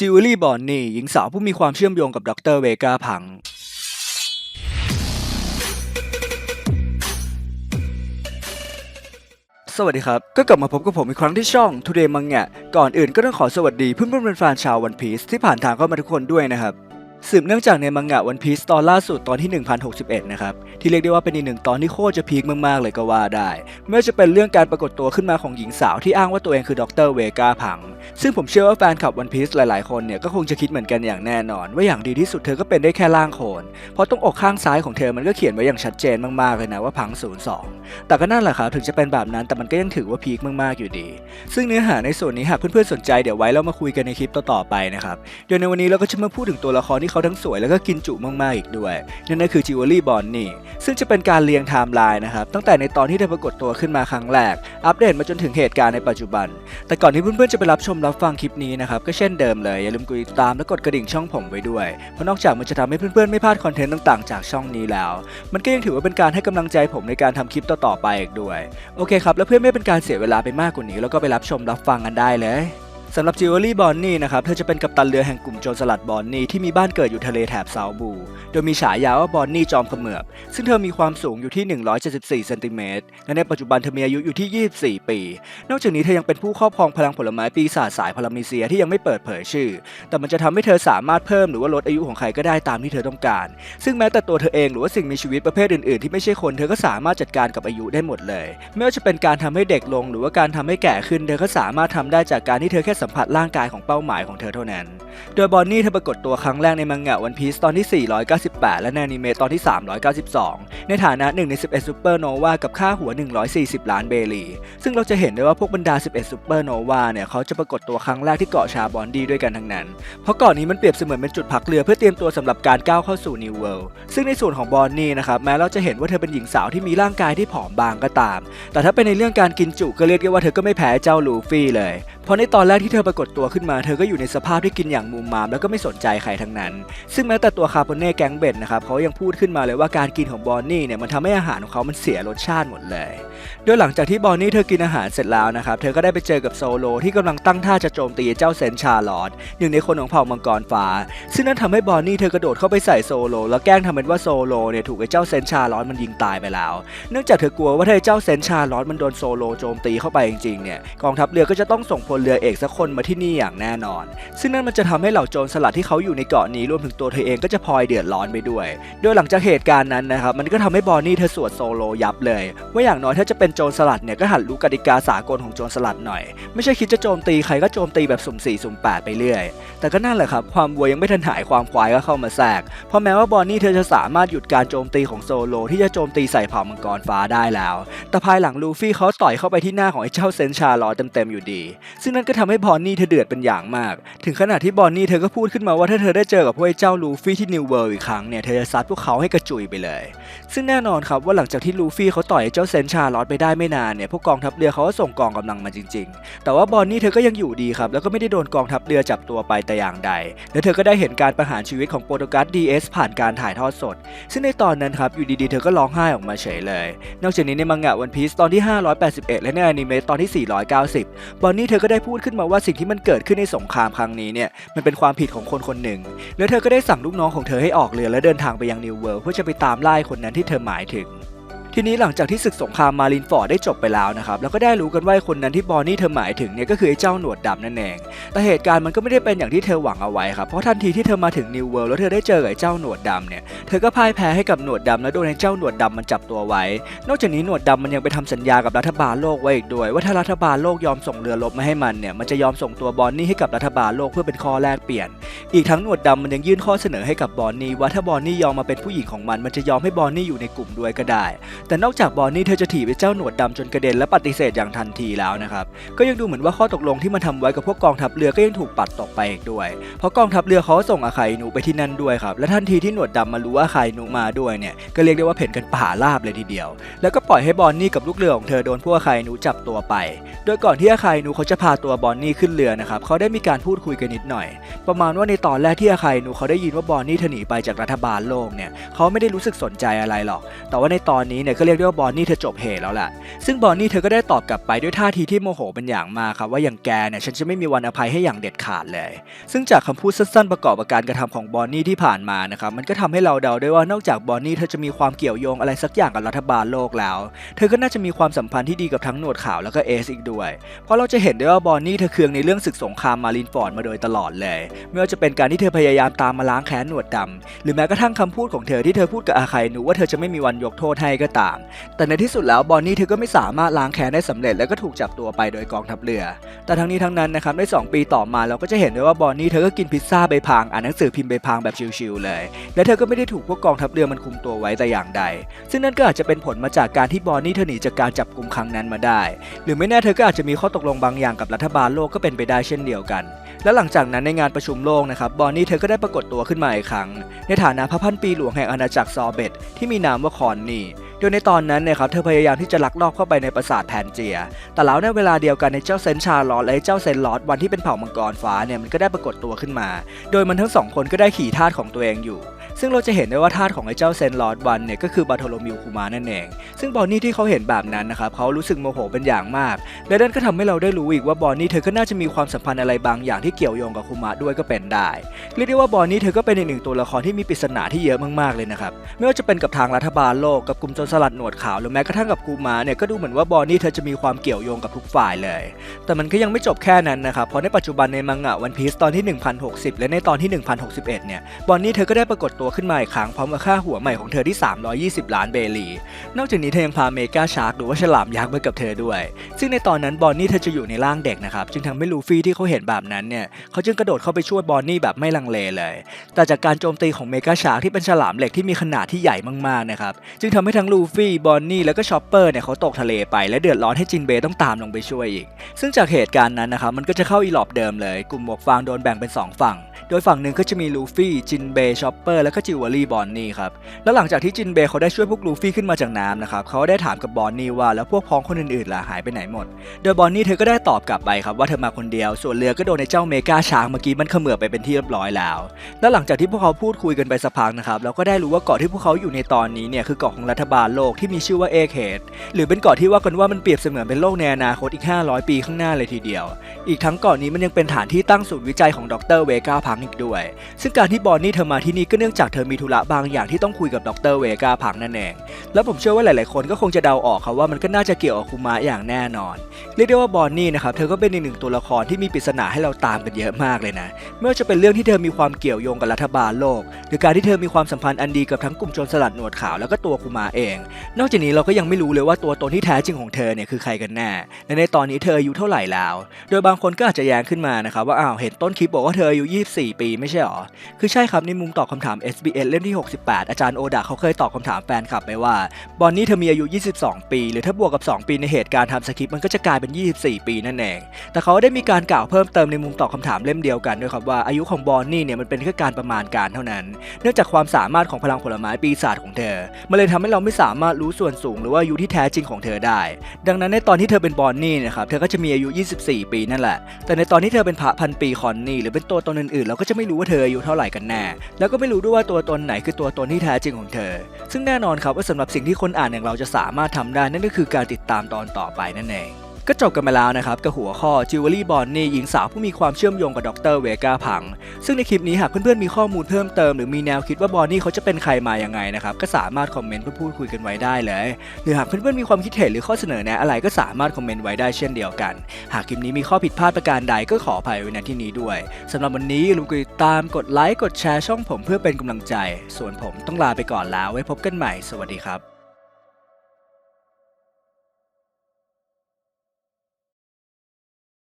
จิวเวลรี่บอนนี่หญิงสาวผู้มีความเชื่อมโยงกับดรเวกาพังสวัสดีครับ ก็กลับมาพบกับผมอีกครั้งที่ช่อง Today Manga ก่อนอื่นก็ต้องขอสวัสดีเพื่อนเพื่อนแฟนชาววันพีซที่ผ่านทางเข้ามาทุกคนด้วยนะครับ สืบเนื่องจากในมังงะวันพีซตอนล่าสุดตอนที่ 1061 นะครับ ที่เรียกได้ว่าเป็นอีกหนึ่งตอนที่โคตรจะพีคมากๆเลยก็ว่าได้ ไม่ว่าจะเป็นเรื่องการปรากฏตัวขึ้นมาของหญิงสาวที่อ้างว่าตัวเองคือดรเวกาพัง ซึ่งผมเชื่อว่าแฟนคลับวันพีซหลายๆ คนเนี่ยก็คงจะคิดเหมือนกันอย่างแน่นอน ว่าอย่างดีที่สุดเธอก็เป็นได้แค่ร่างโคลนเพราะตรงอกข้างซ้ายของเธอมันก็เขียนไว้อย่างชัดเจนมากๆเลยนะว่าพัง 02 แต่ก็นั่นแหละครับถึงจะเป็นแบบนั้นแต่มันก็ยังถือว่าพีคมากๆอยู่ดี ซึ่งเนื้อหาในส่วนนี้หากเพื่อนๆสนใจเดี๋ยวไว้เรามาคุยกันในคลิปต่อๆไปนะครับเดี๋ยวในวันนี้เราก็จะมาพูดถึงตัวละครที่เขาทั้งสวยแล้วก็กินจุมากๆอีกด้วย นั่นก็คือจิวเวลรี่บอนนี่ ซึ่งจะเป็นการเรียงไทม์ไลน์นะครับ ตั้งแต่ในตอนที่เธอปรากฏตัวขึ้นมาครั้งแรก อัปเดตมาจนถึงเหตุการณ์ในปัจจุบัน แต่ก่อนที่เพื่อนๆจะไปรับชมรับฟังคลิปนี้นะครับก็เช่นเดิมเลยอย่าลืมกดติดตามและกดกระดิ่งช่องผมไว้ด้วย เพราะนอกจากมันจะทำให้เพื่อนๆไม่พลาดคอนเทนต์ต่างๆ จากช่องนี้แล้ว มันก็ยังถือว่าเป็นการให้กำลังใจผมในการทำคลิปต่อๆไปอีกด้วย โอเคครับ แล้วเพื่อไม่เป็นการเสียเวลาไปมากกว่านี้ แล้วก็ไปรับชมรับฟังกันได้เลย สำหรับจิวเวลรี่บอนนี่นะครับ เธอจะเป็นกัปตันเรือแห่งกลุ่มโจรสลัดบอนนี่ที่มีบ้านเกิดอยู่ทะเลแถบเซาบู โดยมีฉายาว่าบอนนี่จอมเขมือบ ซึ่งเธอมีความสูงอยู่ที่ 174เซนติเมตร และในปัจจุบันเธอมีอายุอยู่ที่ 24 ปี นอกจากนี้เธอยังเป็นผู้ครอบครองพลังผลไม้ปีศาจสายพารามิเซียที่ยังไม่เปิดเผยชื่อ แต่มันจะทำให้เธอสามารถเพิ่มหรือว่าลดอายุของใครก็ได้ตามที่เธอต้องการ ซึ่งแม้แต่ตัวเธอเองหรือว่าสิ่งมีชีวิตประเภทอื่นๆ ที่ไม่ใช่คนเธอก็สามารถจัดการกับอายุได้หมดเลย ไม่ว่าจะเป็นการทำให้เด็กลง หรือว่าการทำให้แก่ขึ้นเธอก็สามารถทำได้จากการที่เธอแค่สัมผัสร่างกายของเป้าหมายของเธอเท่านั้น โดยบอนนี่เธอปรากฏตัวครั้งแรกในมังงะวันพีซตอนที่ 498 และในอนิเมะตอนที่ 392 ในฐานะ1ใน 11ซูเปอร์โนวากับค่าหัว 140 ล้านเบลี ซึ่งเราจะเห็นได้ว่าพวกบรรดา 11ซูเปอร์โนวาเนี่ยเขาจะปรากฏตัวครั้งแรกที่เกาะชาบอนดีด้วยกันทั้งนั้น เพราะเกาะนี้มันเปรียบเสมือนเป็นจุดพักเรือเพื่อเตรียมตัวสำหรับการก้าวเข้าสู่ New World ซึ่งในส่วนของบอนนี่นะครับแม้เราจะเห็นว่าเธอเป็นหญิงสาวที่มีร่างกายที่ผอมบางก็ตาม แต่ถ้าเป็นในเรื่องการกินจุก็เรียกได้ว่าเธอก็ไม่แพ้เจ้าลูฟี่เลย เพราะในตอนแรกที่เธอปรากฏตัวขึ้นมา เธอก็อยู่ในสภาพที่กินอย่างมุมมามแล้วก็ไม่สนใจใครทั้งนั้น ซึ่งแม้แต่ตัวคาร์โบเน่แก๊งเบนนะครับเขายังพูดขึ้นมาเลยว่าการกินของบอนนี่เนี่ยมันทำให้อาหารของเขามันเสียรสชาติหมดเลย โดยหลังจากที่บอนนี่เธอกินอาหารเสร็จแล้วนะครับ เธอก็ได้ไปเจอกับโซโลที่กำลังตั้งท่าจะโจมตีเจ้าเซนชาร์ลอตหนึ่งในคนของเผ่ามังกรฟ้า ซึ่งนั่นทำให้บอนนี่เธอกระโดดเข้าไปใส่โซโลแล้วแกล้งทำเป็นว่าโซโลเนี่ยถูกไอ้เจ้าเซนชาร์ลอตมันยิงตายไปแล้ว เนื่องจากเธอกลัวว่าถ้าไอ้เจ้าเซนชาร์ลอตมันโดนโซโลโจมตีเข้าไปจริงๆเนี่ยกองทัพเรือก็จะต้องส่งพลเรือเอกสักคนมาที่นี่อย่างแน่นอน ซึ่งนั่นมันจะทำให้เหล่าโจรสลัดที่เขาอยู่ในเกาะนี้รวมถึงตัวเธอเองก็จะพลอยเดือดร้อนไปด้วย โดยหลังจากเหตุการณ์นั้นนะครับมันก็ทำให้บอนนี่เธอสวดโซโลยับเลย ว่าอย่างน้อยถ้าจะเป็นโจรสลัดเนี่ยก็หัดรู้กติกาสากลของโจรสลัดหน่อย ไม่ใช่คิดจะโจมตีใครก็โจมตีแบบสุ่มสี่สุ่มแปดไปเรื่อย แต่ก็นั่นแหละครับความวัวยังไม่ทันหายความควายก็เข้ามาแทรก เพราะแม้ว่าบอนนี่เธอจะสามารถหยุดการโจมตีของโซโลที่จะโจมตีใส่เผ่ามังกรฟ้าได้แล้ว แต่ภายหลังลูฟี่เขาต่อยเข้าไปที่หน้าของไอ้เจ้าเซนชาลอเต็มๆอยู่ดีซงนั่นก็ทำให้บอนนี่เธอเดือดเป็นอย่างมาก ถึงขนาดที่บอนนี่เธอก็พูดขึ้นมาว่าถ้าเธอได้เจอกับพวกไอ้เจ้าลูฟี่ที่นิวเวิร์อีกครั้งเนี่ยเธอจะซัดพวกเขาให้กระจุยไปเลย ซึ่งแน่นอนครับว่าหลังจากที่ลูฟี่เขาต่อยเจ้าเซนชาร์ลอตไปได้ไม่นานเนี่ยพวกกองทัพเรือเขาก็ส่งกองกำลังมาจริง ๆ แต่ว่าบอนนี่เธอก็ยังอยู่ดีครับแล้วก็ไม่ได้โดนกองทัพเรือจับตัวไปแต่อย่างใด และเธอก็ได้เห็นการประหารชีวิตของโปรโตกัส DS ผ่านการถ่ายทอดสด ซึ่งในตอนนั้นครับอยู่ดีๆเธอก็ร้องไห้ออกมาเฉยเลย นอกจากนี้ในมังงะวันพีซตอนที่ 581 และในอนิเมะตอนที่ 490 บอนนี่เธอก็ได้พูดขึ้นมาว่าสิ่งที่มันเกิดขึ้นในสงครามครั้งนี้เนี่ยมันเป็นความผิดของคนคนหนึ่ง แล้วเธอก็ได้สั่งลูกน้องของเธอให้ออกเรือและเดินทางไปยังนิวเวิร์เพื่อจะไปตามไล่คนนั้นที่เธอหมายถึง ทีนี้หลังจากที่ศึกสงครามมารินฟอร์ดได้จบไปแล้วนะครับแล้วก็ได้รู้กันว่าคนนั้นที่บอนนี่เธอหมายถึงเนี่ยก็คือไอ้เจ้าหนวดดำนั่นเอง แต่เหตุการณ์มันก็ไม่ได้เป็นอย่างที่เธอหวังเอาไว้ครับเพราะทันทีที่เธอมาถึงนิวเวิลด์แล้วเธอได้เจอไอ้เจ้าหนวดดำเนี่ยเธอก็พ่ายแพ้ให้กับหนวดดำแล้วโดนไอ้เจ้าหนวดดำมันจับตัวไว้ นอกจากนี้หนวดดำมันยังไปทำสัญญากับรัฐบาลโลกไว้อีกด้วย ว่าถ้ารัฐบาลโลกยอมส่งเรือรบมาให้มันเนี่ยมันจะยอมส่งตัวบอนนี่ให้กับรัฐบาลโลกเพื่อเป็นข้อแลกเปลี่ยน อีกทั้งหนวดดำมันยังยื่นข้อเสนอให้กับบอนนี่ว่าถ้าบอนนี่ยอมมาเป็นผู้หญิงของมันมันจะยอมให้บอนนี่อยู่ในกลุ่มด้วยก็ได้แต่นอกจากบอนนี่เธอจะถีบไอ้เจ้าหนวดดำจนกระเด็นและปฏิเสธอย่างทันทีแล้วนะครับ ก็ยังดูเหมือนว่าข้อตกลงที่มันทำไว้กับพวกกองทัพเรือก็ยังถูกปัดตกไปอีกด้วย เพราะกองทัพเรือเขาส่งอาคาอินุไปที่นั่นด้วยครับ และทันทีที่หนวดดำมารู้ว่าอาคาอินุมาด้วยเนี่ย ก็เรียกได้ว่าเพ่นกันป่าราบเลยทีเดียว แล้วก็ปล่อยให้บอนนี่กับลูกเรือของเธอโดนพวกอาคาอินุจับตัวไป โดยก่อนที่อาคาอินุเขาจะพาตัวบอนนี่ขึ้นเรือนะครับเขาได้มีการพูดคุยกันนิดหน่อย ประมาณว่าในตอนแรกที่อาคาอินุเขาได้ยินว่าบอนนี่เธอหนีไปจากรัฐบาลโลกเนี่ยเขาไม่ได้รู้สึกสนใจอะไรหรอก แต่ว่าในตอนนี้เนี่ยก็เรียกได้ว่าบอนนี่เธอจบเหตุแล้วแหละซึ่งบอนนี่เธอก็ได้ตอบกลับไปด้วยท่าทีที่โมโหเป็นอย่างมากครับว่าอย่างแกเนี่ยฉันจะไม่มีวันอภัยให้อย่างเด็ดขาดเลย ซึ่งจากคำพูดสั้นๆประกอบกับการกระทำของบอนนี่ที่ผ่านมานะครับมันก็ทำให้เราเดาได้ว่านอกจากบอนนี่เธอจะมีความเกี่ยวโยงอะไรสักอย่างกับรัฐบาลโลกแล้ว เธอก็น่าจะมีความสัมพันธ์ที่ดีกับทั้งหนวดขาวแล้วก็เอสอีกด้วย เพราะเราจะเห็นได้ว่าบอนนี่เธอเคืองในเรื่องศึกสงครามมารินฟอร์ดมาโดยตลอดเลย ไม่ว่าจะเป็นการที่เธอพยายามตามมาล้างแค้นหนวดดำหรือแม้กระทั่งคำพูดของเธอที่เธอพูดกับอาไคหนูว่าเธอจะไม่มีวันยกโทษให้ก็ตาม แต่ในที่สุดแล้วบอนนี่เธอก็ไม่สามารถล้างแค้นได้สำเร็จ แล้วก็ถูกจับตัวไปโดยกองทัพเรือ แต่ทั้งนี้ทั้งนั้นนะครับใน 2 ปีต่อมาเราก็จะเห็นได้ว่าบอนนี่เธอก็กินพิซซ่าใบพางอ่านหนังสือพิมพ์ใบพางแบบชิลๆเลย และเธอก็ไม่ได้ถูกพวกกองทัพเรือมันคุมตัวไว้แต่อย่างใด ซึ่งนั่นก็อาจจะเป็นผลมาจากการที่บอนนี่เธอหนีจากการจับกลุ่มครั้งนั้นมาได้ หรือไม่แน่เธอก็อาจจะมีข้อตกลงบางอย่างกับรัฐบาลโลกก็เป็นไปได้เช่นเดียวกัน และหลังจากนั้นในงานประชุมโลกนะครับบอนนี่เธอก็ได้ปรากฏตัวขึ้นมาอีกครั้ง ในฐานะพระพันปีหลวงแห่งอาณาจักรซอเบตที่มีนามว่าคอนนี่ โดยในตอนนั้นเนี่ยครับเธอพยายามที่จะลักลอบเข้าไปในปราสาทแพนเจีย แต่แล้วในเวลาเดียวกันในเจ้าเซนชาร์ลอตและเจ้าเซนลอตวันที่เป็นเผ่ามังกรฟ้าเนี่ยมันก็ได้ปรากฏตัวขึ้นมา โดยมันทั้งสองคนก็ได้ขี่ทาสของตัวเองอยู่ ซึ่งเราจะเห็นได้ว่าทาสของไอ้เจ้าเซนลอตวันเนี่ยก็คือบาโทโลมิวคูมานั่นเอง ซึ่งบอนนี่ที่เขาเห็นแบบนั้นนะครับเขารู้สึกโมโหเป็นอย่างมาก และนั่นก็ทำให้เราได้รู้อีกว่าบอนนี่เธอก็น่าจะมีความสัมพันธ์อะไรบางอย่างที่เกี่ยวโยงกับคูมาด้วยก็เป็นได้ เรียกได้ว่าบอนนี่เธอก็เป็นอีกหนึ่งตัวละครที่มีปริศนาที่เยอะมากๆเลยนะครับ ไม่ว่าจะเป็นกับทางรัฐบาลโลก กับกลุ่มโจรสลัดหนวดขาว หรือแม้กระทั่งกับกูมาเนี่ยก็ดูเหมือนว่าบอนนี่เธอจะมีความเกี่ยวโยงกับทุกฝ่ายเลย แต่มันก็ยังไม่จบแค่นั้นนะครับ เพราะในปัจจุบันในมังงะวันพีซตอนที่ 1060 และในตอนที่ 1061 เนี่ย บอนนี่เธอก็ได้ปรากฏตัวขึ้นมาอีกครั้งพร้อมกับค่าหัวใหม่ของเธอที่ 320 ล้านเบลี นอกจากนี้เธอยังพาเมกาชาร์กหรือว่าฉลามยักษ์ไปกับเธอด้วย ซึ่งในตอนนั้นบอนนี่เธอจะอยู่ในร่างเด็กนะครับ จึงทำให้ลูฟี่ที่เขาเห็นแบบนั้นเนี่ยเขาจึงกระโดดเข้าไปช่วยบอนนี่แบบไม่ลังเลเลย แต่จากการโจมตีของเมกาชาร์กที่เป็นฉลามเหล็กที่มีขนาดที่ใหญ่มากๆนะครับ จึงทำให้ทั้งลูฟี่ บอนนี่ แล้วก็ชอปเปอร์เนี่ยเขาตกทะเลไป และเดือดร้อนให้จินเบย์ต้องตามลงไปช่วยอีก ซึ่งจากเหตุการณ์นั้นนะครับมันก็จะเข้าอีหลอบเดิมเลย กลุ่มหมวกฟางโดนแบ่งเป็น 2 ฝั่ง โดยฝั่งหนึ่งก็จะมีลูฟี่ จินเบย์ ชอปเปอร์ แล้วกจิวเวลรี่บอนนี่ครับ แล้วหลังจากที่จินเบย์เขาได้ช่วยพวกลูฟี่ขึ้นมาจากน้ำนะครับ เขาได้ถามกับบอนนี่ว่าแล้วพวกพ้องคนอื่นๆล่ะหายไปไหนหมด โดยบอนนี่เธอก็ได้ตอบกลับไปครับว่าเธอมาคนเดียว ส่วนเรือก็โดนในเจ้าเมกาช้าร์กเมื่อกี้มันเขมือบไปเป็นที่เรียบร้อยแล้ว แล้วหลังจากที่พวกเขาพูดคุยกันไปสักพักนะครับเราก็ได้รู้ว่าเกาะที่พวกเขาอยู่ในตอนนี้เนี่ยคือเกาะของรัฐบาลโลกที่มีชื่อว่าเอเคดหรือเป็นเกาะที่ว่ากันว่ามันเปรียบเสมือนเป็นโลกในอนาคตอีก 500 ปีข้างหน้าเลยทีเดียว อีกทั้งเกาะนี้มันยังเป็นฐานที่ตั้งศูนย์วิจัยของดรเวกาพังอีกด้วย ซึ่งการที่บอนนี่เธอมาที่นี่ก็เนื่องจากเธอมีธุระบางอย่างที่ต้องคุยกับดรเวกาพังนั่นเอง แล้วผมเชื่อว่าหลาย ๆ คนก็คงจะเดาออกครับว่ามันก็น่าจะเกี่ยวกับคุมะอย่างแน่นอน เรียกได้ว่าบอนนี่นะครับเธอก็เป็นอีกหนึ่งตัวละครที่มีปริศนาให้เราตามกันเยอะมากเลยนะไม่ว่าจะเป็นเรื่องที่เธอมีความเกี่ยวโยงกับรัฐบาลโลก หรือการที่เธอมีความสัมพันธ์อันดีกับทั้งกลุ่มโจรสลัดหนวดขาวแล้วก็ตัวคุมาเอง นอกจากนี้เราก็ยังไม่รู้เลยว่าตัวตนที่แท้จริงของเธอเนี่ยคือใครกันแน่และในตอนนี้เธออายุเท่าไหร่แล้ว โดยบางคนก็อาจจะแย้งขึ้นมานะครับว่าอ้าวเห็นต้นคลิปบอกว่าเธออายุ 24 ปีไม่ใช่หรอคือใช่ครับในมุมตอบคำถาม SBS เล่มที่ 68 อาจารย์โอดาเขาเคยตอบคำถามแฟนคลับไปว่า บอนนี่เธอมีอายุ 22 ปี หรือถ้าบวกกับ 2 ปีในเหตุการณ์ทำสคริปต์มันก็จะกลายเป็น 24 ปีนั่นเอง แต่เขาได้มีการกล่าวเพิ่มเติมในมุมตอบคำถามเล่มเดียวกันด้วยครับว่าอายุของบอนนี่เนี่ยมันเป็นแค่การประมาณการเท่านั้น เนื่องจากความสามารถของพลังผลไม้ปีศาจของเธอ มันเลยทำให้เราไม่สามารถรู้ส่วนสูงหรือว่าอายุที่แท้จริงของเธอได้ ดังนั้นในตอนที่เธอเป็นบอนนี่นะครับเธอก็จะมีอายุ 24 ปีนั่นแหละ แต่ในตอนที่เธอเป็นพระพันปีคอนนี่หรือเป็นตัวตนอื่นๆเราก็จะไม่รู้ว่าเธออายุเท่าไหร่กันแน่ แล้วก็ไม่รู้ด้วยว่าตัวตนไหนคือตัวตนที่แท้จริงของเธอ ซึ่งแน่นอนครับว่าสำหรับสิ่งที่คนอ่านอย่างเราจะสามารถทำได้นั่นก็คือการติดตามตอนต่อไปนั่นเอง ก็จบกันไปแล้วนะครับกับหัวข้อจิวเวลรี่บอนนี่หญิงสาวผู้มีความเชื่อมโยงกับดรเวกาพัง ซึ่งในคลิปนี้หากเพื่อนๆมีข้อมูลเพิ่มเติมหรือมีแนวคิดว่าบอนนี่เขาจะเป็นใครมาอย่างไงนะครับก็สามารถคอมเมนต์เพื่อพูดคุยกันไว้ได้เลย หรือหากเพื่อนๆมีความคิดเห็นหรือข้อเสนอแนะอะไรก็สามารถคอมเมนต์ไว้ได้เช่นเดียวกัน หากคลิปนี้มีข้อผิดพลาดประการใดก็ขออภัยไว้ณที่นี้ด้วยสำหรับวันนี้อย่าลืมกดติดตามกดไลค์กดแชร์ช่องผมเพื่อเป็นกำลังใจ ส่วนผมต้องลาไปก่อนแล้วไว้พบกันใหม่ สวัสดีครับ